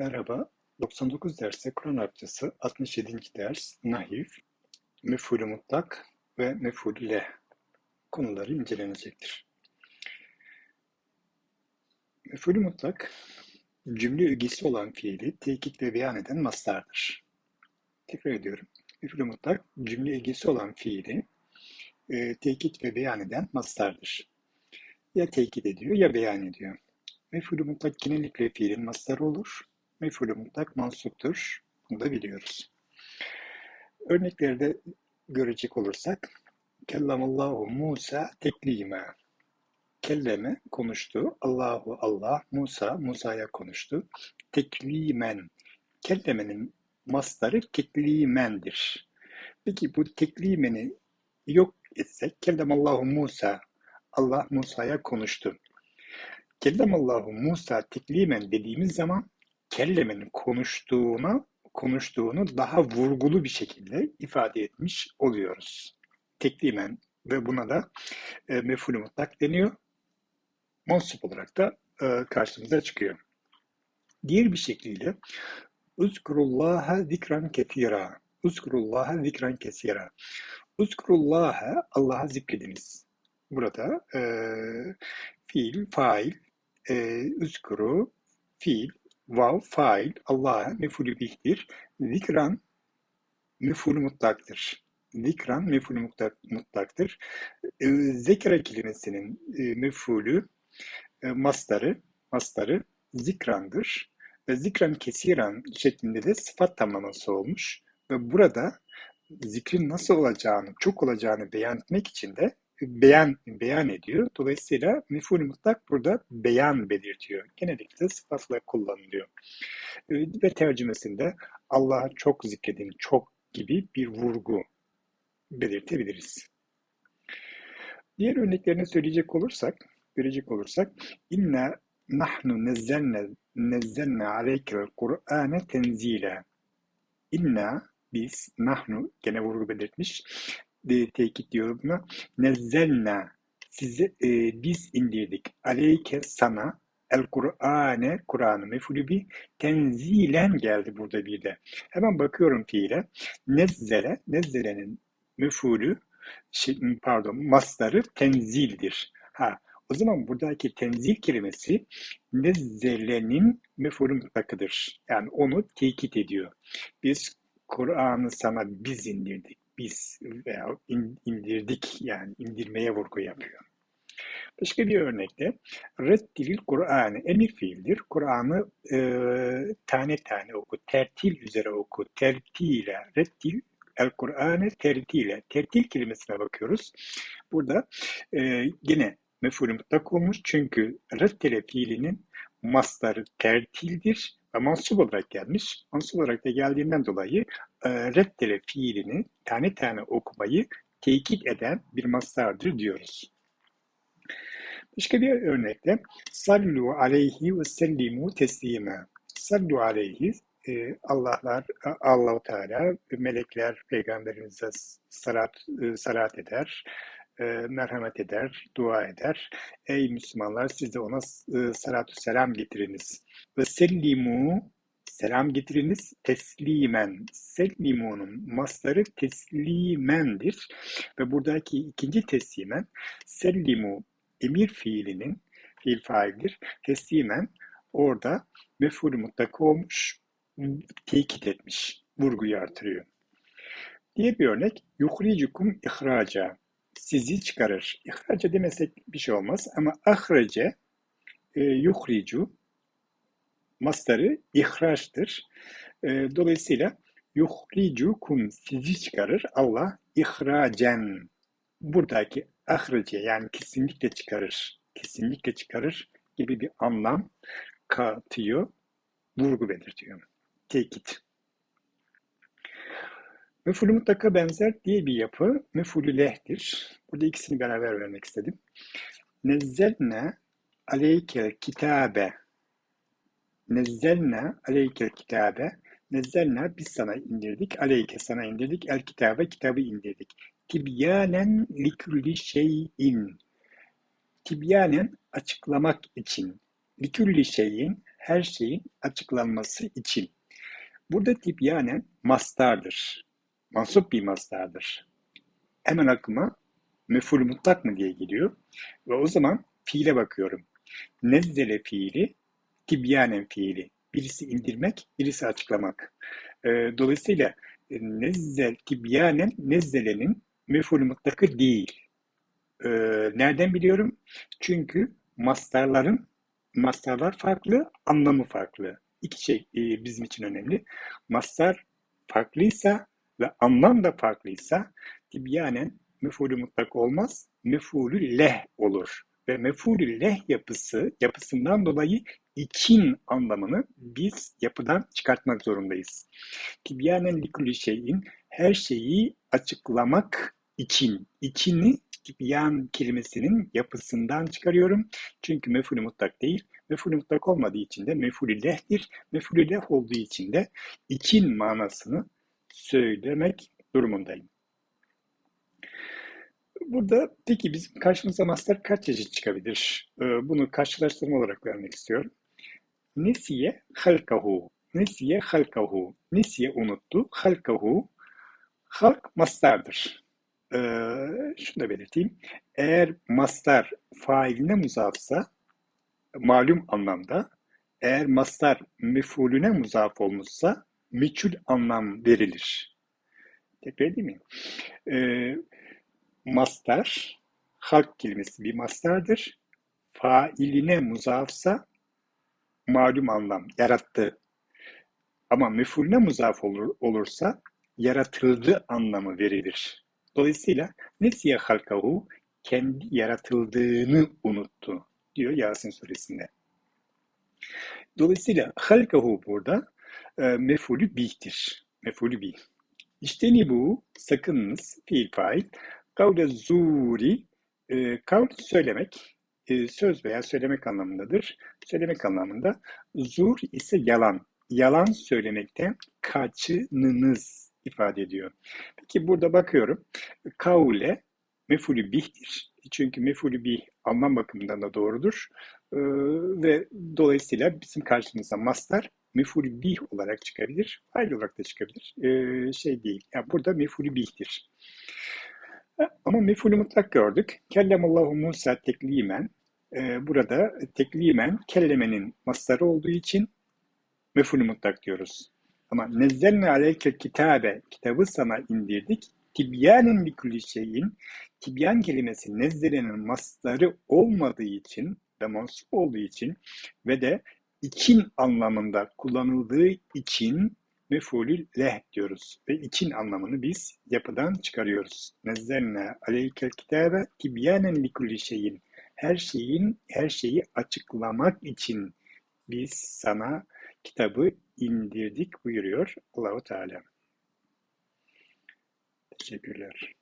Merhaba, 99 derste Kur'an Arapçası 67. ders Nahiv, Mef'ulü Mutlak ve Mef'ulü Leh konuları incelenecektir. Mef'ulü Mutlak, cümle ögesi olan fiili tekit ve beyan eden mastardır. Tekrar ediyorum. Mef'ulü Mutlak, cümle ögesi olan fiili e, tekit ve beyan eden mastardır. Ya tekit ediyor ya beyan ediyor. Mef'ulü Mutlak genellikle fiilin mastarı olur mef'ulü mutlak mansuptur. Bunu da biliyoruz. Örnekleri de görecek olursak Kellamallahu Musa teklime. Kelleme konuştu. Allahu Allah Musa Musa'ya konuştu. Teklimen. Kellemenin mastarı teklimendir. Peki bu teklimeni yok etsek Kellamallahu Musa Allah Musa'ya konuştu. Kellamallahu Musa teklimen dediğimiz zaman kellemenin konuştuğuna konuştuğunu daha vurgulu bir şekilde ifade etmiş oluyoruz. Teklimen ve buna da e, mef'ulü mutlak deniyor. Mansup olarak da e, karşımıza çıkıyor. Diğer bir şekliyle Uzkurullaha zikran ketira. Uzkurullaha zikran kesira. Uzkurullaha Allah'a zikrediniz. Burada e, fiil, fail, e, uzkuru, fiil, vav fail Allah'a mefulü bihtir. Zikran mefulü mutlaktır. Zikran mefulü mutlak, mutlaktır. E, zekra kelimesinin e, mefulü e, mastarı, mastarı zikrandır. Ve zikran kesiran şeklinde de sıfat tamlaması olmuş. Ve burada zikrin nasıl olacağını, çok olacağını beyan etmek için de beyan beyan ediyor. Dolayısıyla mef'ul mutlak burada beyan belirtiyor. Genellikle sıfatla kullanılıyor. Ee, ve tercümesinde Allah'a çok zikredin, çok gibi bir vurgu belirtebiliriz. Diğer örneklerini söyleyecek olursak, görecek olursak inna nahnu nezzelne nezzelne aleykel Kur'ane tenzile. İnna biz nahnu gene vurgu belirtmiş de, tekit diyorum buna. Nezzelna size e, biz indirdik aleyke sana el Kur'ane Kur'an'ı mefulü bir tenzilen geldi burada bir de. Hemen bakıyorum fiile. Nezzele, nezzelenin mefulü şey, pardon masları tenzildir. Ha o zaman buradaki tenzil kelimesi nezzelenin mefulü mutlakıdır. Yani onu tekit ediyor. Biz Kur'an'ı sana biz indirdik biz veya indirdik yani indirmeye vurgu yapıyor. Başka bir örnekte reddilil Kur'an'ı emir fiildir. Kur'an'ı e, tane tane oku, tertil üzere oku, tertile, reddil el Kur'an'ı tertile. Tertil kelimesine bakıyoruz. Burada e, yine mef'ulü mutlak olmuş çünkü reddile fiilinin mastarı tertildir ve mansup olarak gelmiş. Mansup olarak da geldiğinden dolayı reddele fiilini tane tane okumayı tekit eden bir mastardır diyoruz. Başka bir örnekte sallu aleyhi ve sellimu teslime. Sallu aleyhi e, Allah'lar, Allahu Teala, melekler peygamberimize salat, e, salat eder, e, merhamet eder, dua eder. Ey Müslümanlar siz de ona e, salatu selam getiriniz. Ve sellimu selam getiriniz teslimen. Sellimunun masları teslimendir. Ve buradaki ikinci teslimen sellimu emir fiilinin fiil faildir. Teslimen orada mef'ul mutlak olmuş, tekit etmiş, vurguyu artırıyor. Diğer bir örnek yuhricukum ihraca sizi çıkarır. İhraca demesek bir şey olmaz ama ahrece e, yuhricu mastarı ihraçtır. E, dolayısıyla yuhricukum sizi çıkarır. Allah ihracen buradaki ahrece yani kesinlikle çıkarır. Kesinlikle çıkarır gibi bir anlam katıyor, vurgu belirtiyor. Tekit. Mef'ulü mutlaka benzer diye bir yapı mef'ulü leh'tir. Burada ikisini beraber vermek istedim. Nezzelne aleykel kitabe Nezzelne aleykel kitabe Nezzelne biz sana indirdik. Aleyke sana indirdik. El kitabe kitabı indirdik. Tibyanen likülli şeyin. Tibyanen açıklamak için. Likülli şeyin her şeyin açıklanması için. Burada tibyanen mastardır. Mansup bir mastardır. Hemen aklıma meful mutlak mı diye geliyor. Ve o zaman fiile bakıyorum. Nezzele fiili, tibyanen fiili. Birisi indirmek, birisi açıklamak. E, dolayısıyla nezzel, tibyanen nezzelenin meful mutlakı değil. E, nereden biliyorum? Çünkü mastarların mastarlar farklı, anlamı farklı. İki şey e, bizim için önemli. Mastar farklıysa ve anlam da farklıysa tibyanen mefulü mutlak olmaz, mefulü leh olur. Ve mefulü leh yapısı, yapısından dolayı için anlamını biz yapıdan çıkartmak zorundayız. Tibyanen likulli şeyin her şeyi açıklamak için, içini tibyan kelimesinin yapısından çıkarıyorum. Çünkü mefulü mutlak değil, mefulü mutlak olmadığı için de mefulü lehdir. Mefulü leh olduğu için de için manasını söylemek durumundayım. Burada peki bizim karşımıza master kaç çeşit çıkabilir? Ee, bunu karşılaştırma olarak vermek istiyorum. Nesiye halkahu. Nesiye halkahu. Nesiye unuttu. Halkahu. Halk mastardır. Ee, şunu da belirteyim. Eğer mastar failine muzafsa malum anlamda, eğer mastar mefulüne muzaf olmuşsa meçhul anlam verilir. Tekrar edeyim mi? Ee, mastar, halk kelimesi bir mastardır. Failine muzafsa malum anlam, yarattı. Ama mefulüne muzaf olur, olursa yaratıldı anlamı verilir. Dolayısıyla nesiye halkahu kendi yaratıldığını unuttu diyor Yasin suresinde. Dolayısıyla halkahu burada e, mefulü bih'tir. Mefulü bih. İşte bu sakınınız fiil fail. Kavle zuri e, kavl söylemek e, söz veya söylemek anlamındadır. Söylemek anlamında zur ise yalan. Yalan söylemekten kaçınınız ifade ediyor. Peki burada bakıyorum. Kavle mefulü bih'tir. Çünkü mefulü bih anlam bakımından da doğrudur. Ee, ve dolayısıyla bizim karşımıza mastar mefulü bih olarak çıkabilir. Fail olarak da çıkabilir. Ee, şey değil. Yani burada mefulü bih'tir. Ama mefulü mutlak gördük. Kellemallahu Musa teklimen. Ee, burada teklimen kellemenin mastarı olduğu için mefulü mutlak diyoruz. Ama nezzelne aleyke kitabe, kitabı sana indirdik. Tibyanen likulli şeyin, tibyan kelimesi nezzelenin mastarı olmadığı için ve olduğu için ve de için anlamında kullanıldığı için mefulü leh diyoruz. Ve için anlamını biz yapıdan çıkarıyoruz. Nezzelne aleykel kitabe tibyanen likulli şeyin. Her şeyin, her şeyi açıklamak için biz sana kitabı indirdik buyuruyor Allahu Teala. Teşekkürler.